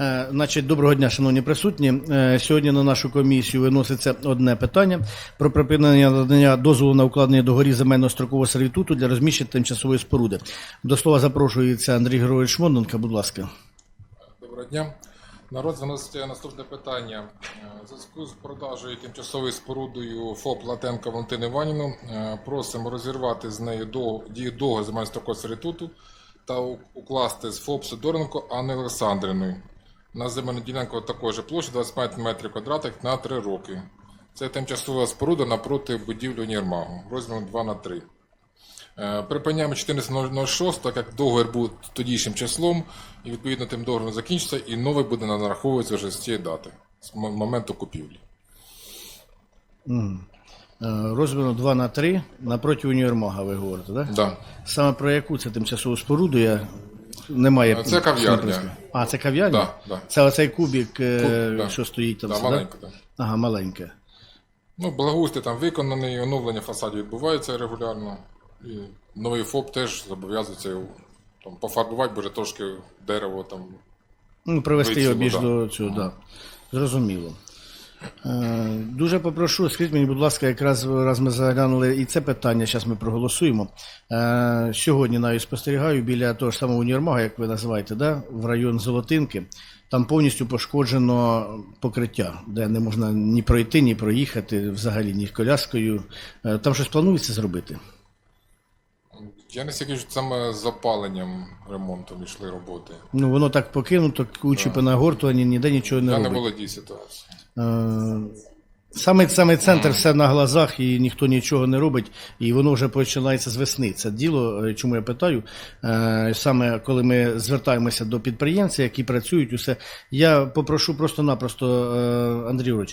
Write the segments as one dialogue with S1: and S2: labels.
S1: Е, Значить, доброго дня, шановні присутні. Е, Сьогодні на нашу комісію виноситься одне питання про припинення надання дозволу на укладення договорів земельного строкового сервітуту для розміщення тимчасової споруди. До слова запрошується Андрій Григорович Шмоненко, будь ласка.
S2: Доброго дня. Народ виносить наступне питання. Е, В зв'язку з продажею тимчасовою спорудою ФОП Латенко Валентину Іванівну е, просимо розірвати з нею до- дію договору земельного строкового сервітуту та укласти з ФОП Сидоренко Анни Олександрівною на земельну ділянку такої ж площі 25 метрів квадратних на 3 роки. Це тимчасова споруда напроти будівлі Універмагу розміром 2 на 3. Е, Припиняємо 14.06, так як договір був тодішнім числом, і відповідно тим договором закінчиться, і новий буде нараховуватися вже з цієї дати, з моменту купівлі.
S1: Е, Розміром 2 на 3 напроти універмага, ви говорите, так?
S2: Да.
S1: Саме про яку це тимчасову споруду я немає.
S2: Це кав'ярня.
S1: А, це кав'ярня?
S2: Да, да.
S1: Це оцей кубик, е,
S2: да.
S1: що стоїть там.
S2: Да,
S1: все, да?
S2: да.
S1: Ага, маленьке.
S2: Ну, благоустрій там виконаний, оновлення фасадів відбувається регулярно. І новий ФОП теж зобов'язується там, пофарбувати, бо вже трошки дерево там.
S1: Ну, привести його більш
S2: да.
S1: до цього, да. Зрозуміло. Е, дуже попрошу, скажіть мені, будь ласка, якраз раз ми заглянули і це питання, зараз ми проголосуємо. Е, сьогодні навіть спостерігаю біля того ж самого універмага, як ви називаєте, да? в район Золотинки. Там повністю пошкоджено покриття, де не можна ні пройти, ні проїхати, взагалі ні коляскою. Е, там щось планується зробити?
S2: Я не стільки, саме з опаленням ремонтом йшли роботи.
S1: Ну, воно так покинуто, кучі понагортувані, ніде нічого не
S2: Я не
S1: робить.
S2: володію ситуацією.
S1: Е, Саме, саме центр все на глазах і ніхто нічого не робить, і воно вже починається з весни. Це діло, е, чому я питаю. е, Саме коли ми звертаємося до підприємців, які працюють, усе. Я попрошу просто-напросто, е, Андрій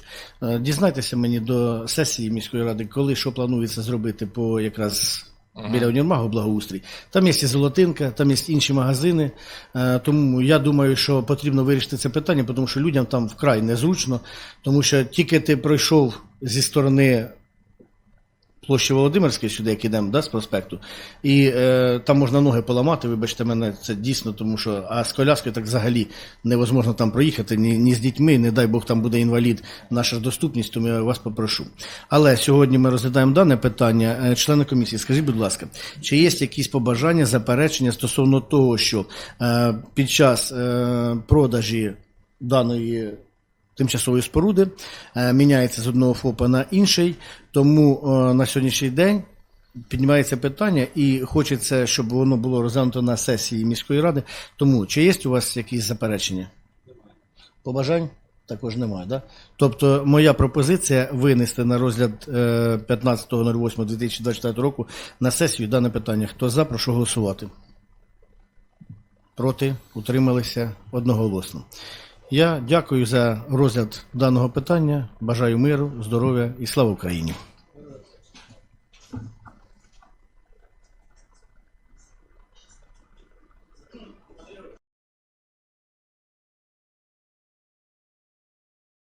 S1: е, дізнайтеся мені до сесії міської ради, коли що планується зробити по якраз. Біля універмагу благоустрій. Там є золотинка, там є інші магазини. Е, Тому я думаю, що потрібно вирішити це питання, тому що людям там вкрай незручно, тому що тільки ти пройшов зі сторони площі Володимирської, сюди, як ідемо, да, з проспекту, і е, там можна ноги поламати, вибачте мене, це дійсно, тому що а з коляскою так взагалі невозможно там проїхати, ні, ні з дітьми, не дай Бог там буде інвалід, наша доступність, тому я вас попрошу. Але сьогодні ми розглядаємо дане питання. Е, Члени комісії, скажіть, будь ласка, чи є якісь побажання, заперечення стосовно того, що е, під час е, продажі даної тимчасової споруди е, міняється з одного ФОПа на інший, тому е, на сьогоднішній день піднімається питання і хочеться, щоб воно було розглянуто на сесії міської ради. Тому чи є у вас якісь заперечення? Немає. Побажань? Також немає, да? Тобто, моя пропозиція винести на розгляд е, 15.08.2024 року на сесію дане питання. Хто за, прошу голосувати. Проти, утрималися одноголосно. Я дякую за розгляд даного питання. Бажаю миру, здоров'я і слава Україні.